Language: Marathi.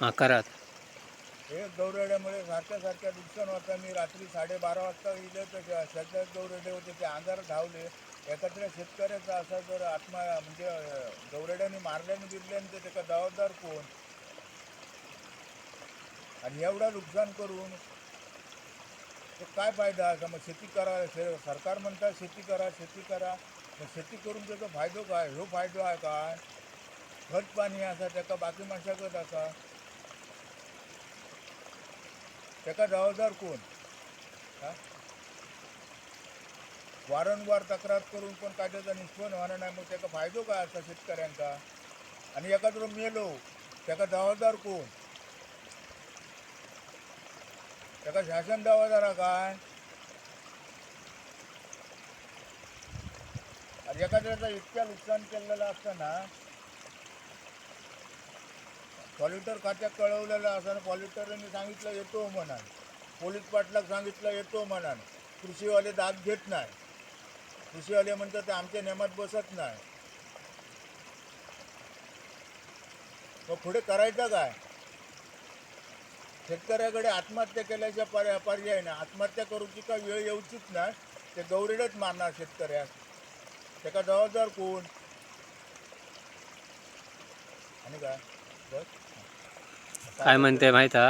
आकारात. हे गौरेड्यामुळे सारख्या सारख्या नुकसान होतं. मी रात्री साडेबारा वाजता इले तर सध्या गौरेडे होते. ते अंधार धावले. एकत्र शेतकऱ्याचा असा जर आत्मा म्हणजे गौरड्याने मारल्याने बिरल्याने तर त्याचा जबाबदार कोण? आणि एवढं नुकसान करून तो काय फायदा असा? मग शेती करा. सरकार म्हणतात शेती करा शेती करा. मग शेती करून त्याचा फायदो काय? ह्यो फायदो आहे काय? खत पाणी असा त्याका बाकी माणसाकत असा. त्याका जबाबदार कोण? हा? वारंवार तक्रार करून पण काय त्याचा निष्पन्न होणार नाही मग त्याचा फायदो काय असता शेतकऱ्यांचा? आणि एका जर मेलो त्याका जबाबदार कोण? त्याका शासन जबाबदार आहे काय? आणि एखाद्याचा इतक्या नुकसान केलेलं असताना पॉल्युटर खात्यात कळवलेलं असताना पॉल्युटरने सांगितलं येतो म्हणाल. पोलीस पाटलाक सांगितलं येतो म्हणाल. कृषीवाले दाद घेत नाही. कृषीवाले म्हणतात ते आमच्या नेमात बसत नाही. मग पुढे करायचं काय? शेतकऱ्याकडे आत्महत्या केल्याच्या पर्या पर्याय नाही आत्महत्या करूची का वेळ येऊचीच नाही? ते गौरीडच मारणार शेतकऱ्याक त्याका जबाबदार कोण? आणि काय? काय म्हणते माहीत हा